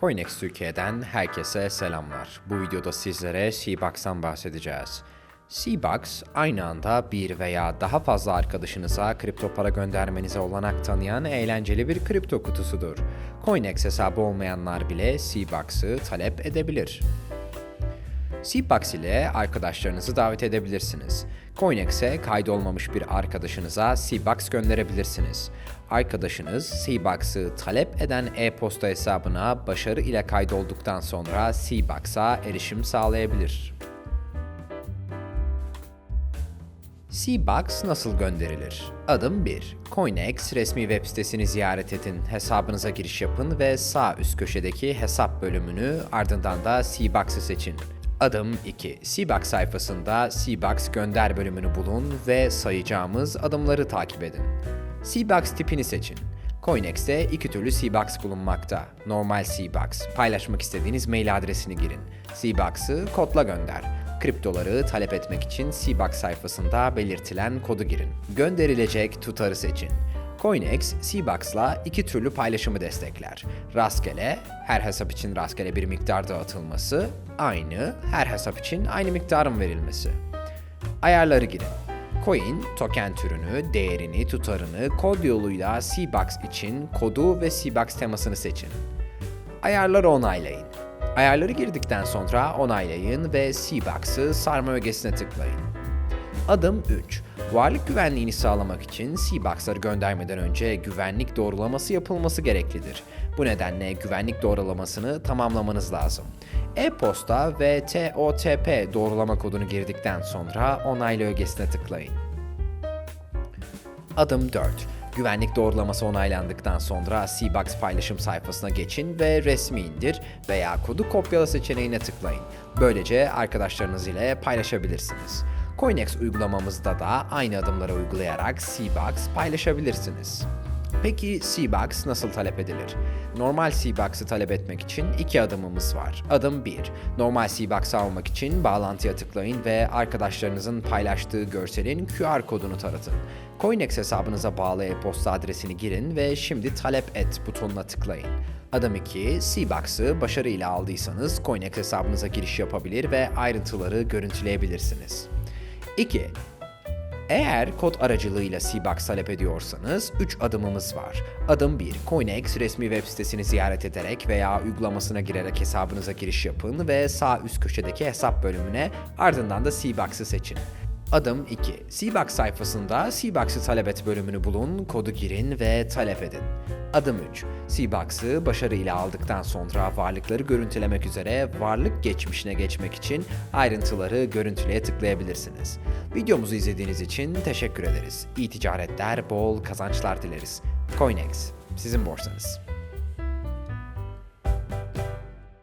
Coinex Türkiye'den herkese selamlar. Bu videoda sizlere Seabox'tan bahsedeceğiz. Seabox, aynı anda bir veya daha fazla arkadaşınıza kripto para göndermenize olanak tanıyan eğlenceli bir kripto kutusudur. Coinex hesabı olmayanlar bile Seabox'ı talep edebilir. Seabox ile arkadaşlarınızı davet edebilirsiniz. Coinex'e kaydolmamış bir arkadaşınıza Seabox gönderebilirsiniz. Arkadaşınız Seabox'ı talep eden e-posta hesabına başarı ile kaydolduktan sonra Seabox'a erişim sağlayabilir. Seabox nasıl gönderilir? Adım 1. Coinex resmi web sitesini ziyaret edin, hesabınıza giriş yapın ve sağ üst köşedeki hesap bölümünü ardından da Seabox'ı seçin. Adım 2. Seabox sayfasında Seabox gönder bölümünü bulun ve sayacağımız adımları takip edin. Seabox tipini seçin. Coinex'te iki türlü Seabox bulunmakta. Normal Seabox, paylaşmak istediğiniz mail adresini girin. Seabox'ı kodla gönder. Kriptoları talep etmek için Seabox sayfasında belirtilen kodu girin. Gönderilecek tutarı seçin. Coinex, Seabox'la iki türlü paylaşımı destekler. Rastgele, her hesap için rastgele bir miktar dağıtılması, aynı, her hesap için aynı miktarın verilmesi. Ayarları girin. Coin, token türünü, değerini, tutarını, kod yoluyla Seabox için kodu ve Seabox temasını seçin. Ayarları onaylayın. Ayarları girdikten sonra onaylayın ve Seabox'ı sarma ögesine tıklayın. Adım 3. Varlık güvenliğini sağlamak için Seabox'ları göndermeden önce güvenlik doğrulaması yapılması gereklidir. Bu nedenle güvenlik doğrulamasını tamamlamanız lazım. E-posta ve TOTP doğrulama kodunu girdikten sonra onayla ögesine tıklayın. Adım 4. Güvenlik doğrulaması onaylandıktan sonra Seabox paylaşım sayfasına geçin ve resmi indir veya kodu kopyala seçeneğine tıklayın. Böylece arkadaşlarınız ile paylaşabilirsiniz. Coinex uygulamamızda da aynı adımları uygulayarak Seabox paylaşabilirsiniz. Peki Seabox nasıl talep edilir? Normal Seabox'ı talep etmek için iki adımımız var. Adım 1. Normal Seabox'ı almak için bağlantıya tıklayın ve arkadaşlarınızın paylaştığı görselin QR kodunu taratın. Coinex hesabınıza bağlı e-posta adresini girin ve şimdi talep et butonuna tıklayın. Adım 2. Seabox'ı başarıyla aldıysanız Coinex hesabınıza giriş yapabilir ve ayrıntıları görüntüleyebilirsiniz. 2. Eğer kod aracılığıyla Seabox talep ediyorsanız 3 adımımız var. Adım 1. Coinex resmi web sitesini ziyaret ederek veya uygulamasına girerek hesabınıza giriş yapın ve sağ üst köşedeki hesap bölümüne ardından da Seabox'ı seçin. Adım 2. Seabox sayfasında Seabox'ı talep et bölümünü bulun, kodu girin ve talep edin. Adım 3. Seabox'ı başarıyla aldıktan sonra varlıkları görüntülemek üzere varlık geçmişine geçmek için ayrıntıları görüntüleye tıklayabilirsiniz. Videomuzu izlediğiniz için teşekkür ederiz. İyi ticaretler, bol kazançlar dileriz. Coinex, sizin borsanız.